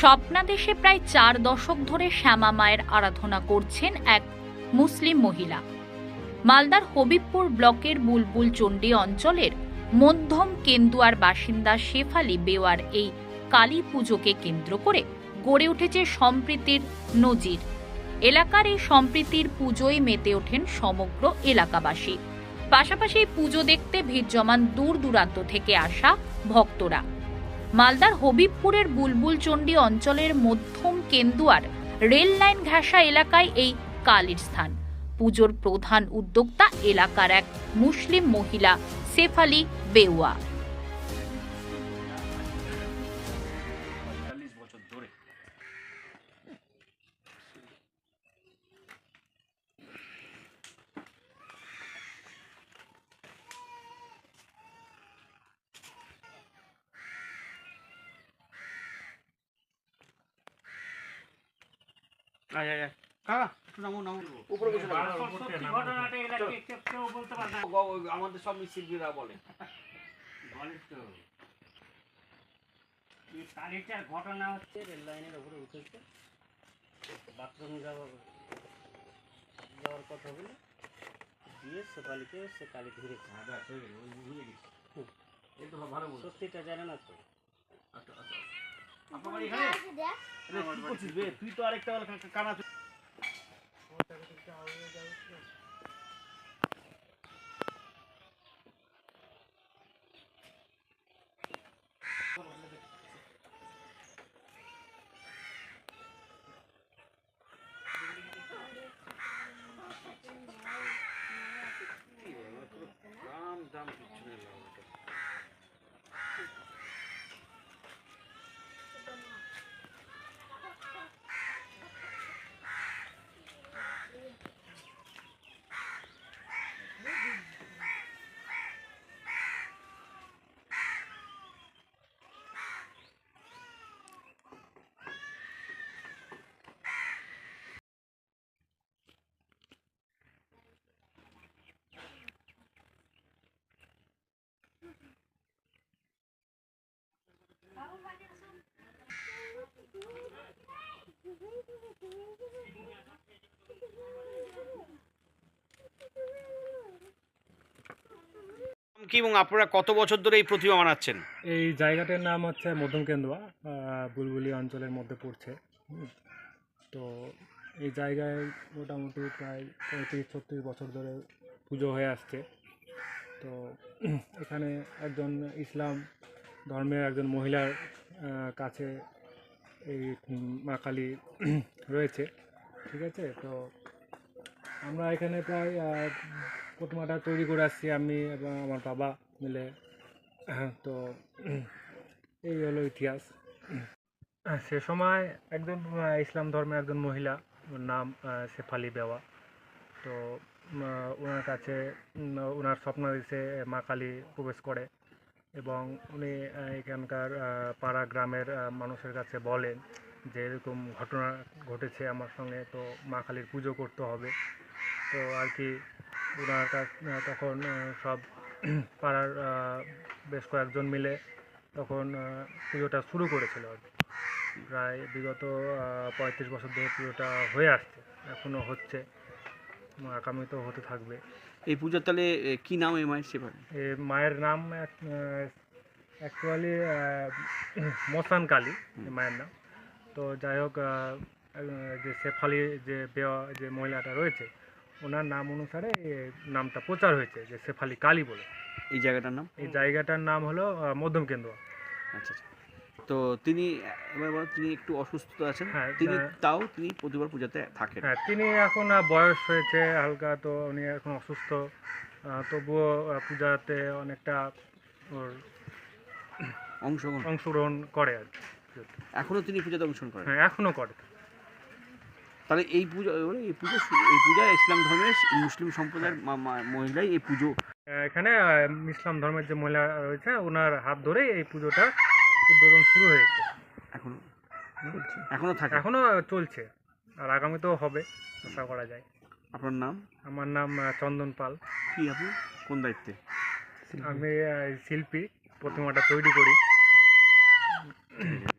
স্বপ্নাদেশে প্রায় চার দশক ধরে শ্যামা মায়ের আরাধনা করছেন এক মুসলিম মহিলা। মালদার হবিবপুর ব্লকের বুলবুল চণ্ডী অঞ্চলের মধ্যম কেন্দুয়ার বাসিন্দা শেফালি বেওয়ার এই কালী পুজোকে কেন্দ্র করে গড়ে উঠেছে সম্প্রীতির নজির। এলাকার এই সম্প্রীতির পুজোয় মেতে ওঠেন সমগ্র এলাকাবাসী। পাশাপাশি পুজো দেখতে ভিড় জমান দূর দূরান্ত থেকে আসা ভক্তরা। মালদার হবিবপুরের বুলবুল চণ্ডী অঞ্চলের মধ্যম কেন্দুয়ার রেল লাইন ঘাসা এলাকায় এই কালীর স্থান। পুজোর প্রধান উদ্যোক্তা এলাকার এক মুসলিম মহিলা সেফালি বেওয়া আমাদের সব শিল্পীরা বলে। বলে তো। এই কালীটার ঘটনা হচ্ছে রেল লাইনের উপরে উঠেছে। বাথরুম যাওয়ার যাওয়ার কথা বলে দিয়ে সে কালী ধরেছে এই তো ভালো সত্যিটা জানে না তো। আচ্ছা আচ্ছা। তুই তো আরেকটা কানা কি এবং আপনারা কত বছর ধরে এই প্রতিমা বানাচ্ছেন? এই জায়গাটার নাম হচ্ছে মধ্যম কেন্দুয়া বুলবুলি অঞ্চলের মধ্যে পড়ছে। তো এই জায়গায় মোটামুটি প্রায় পঁয়ত্রিশ, ছত্রিশ বছর ধরে পুজো হয়ে আসছে। তো এখানে একজন ইসলাম ধর্মের একজন মহিলার কাছে এই মা কালী রয়েছে, ঠিক আছে? তো আমরা এখানে প্রায় প্রতিমাটা তৈরি করে আসছি আমি এবং আমার বাবা মিলে। হ্যাঁ, তো এই হলো ইতিহাস। সে সময় একজন ইসলাম ধর্মের একজন মহিলা নাম শেফালি বেওয়া। তো ওনার কাছে ওনার স্বপ্ন দিছে মা কালী প্রবেশ করে এবং উনি এখানকার পাড়া গ্রামের মানুষের কাছে বলেন যে এরকম ঘটনা ঘটেছে আমার সঙ্গে তো মা কালীর পুজো করতে হবে। তো আর কি ওনার তখন সব পাড়ার বেশ কয়েকজন মিলে তখন পুজোটা শুরু করেছিল আর কি। প্রায় বিগত পঁয়ত্রিশ বছর ধরে পুজোটা হয়ে আসছে এখনও হচ্ছে আগামীতেও হতে থাকবে। এই পূজার তাহলে কি নাম এই মায়ের সেবা এ মায়ের নাম অ্যাকচুয়ালি মস্তান কালী মায়ের নাম। তো যাই হোক যে শেফালি যে বেওয়া যে মহিলাটা রয়েছে ওনার নাম অনুসারে নামটা প্রচার হয়েছে যে শেফালি কালী বলে। এই জায়গাটার নাম? এই জায়গাটার নাম হলো মধ্যম কেন্দ্র আচ্ছা আচ্ছা। তো তিনি এবার বলো তিনি একটু অসুস্থ আছেন। হ্যাঁ, তিনি তাও তিনি প্রতিবার পূজাতে থাকেন? হ্যাঁ তিনি এখন বয়স হয়েছে হালকা তো উনি এখন অসুস্থ। তবুও পূজাতে অনেকটা ওর অংশগ্রহণ। অংশগ্রহণ করে আর কি। এখনও তিনি পূজাতে অংশগ্রহণ করেন? হ্যাঁ এখনও করে। তাহলে এই পুজো এই পুজো এই পূজা ইসলাম ধর্মের মুসলিম সম্প্রদায়ের মহিলাই এই পুজো। এখানে ইসলাম ধর্মের যে মহিলা রয়েছে ওনার হাত ধরে এই পুজোটা উদ্বোধন শুরু হয়েছে। এখনও? এখনও থাকে? এখনও চলছে আর আগামীতেও হবে আশা করা যায়। আপনার নাম? আমার নাম চন্দন পাল। কি আপনি? কোন দায়িত্বে? আমি শিল্পী প্রতিমাটা তৈরি করি।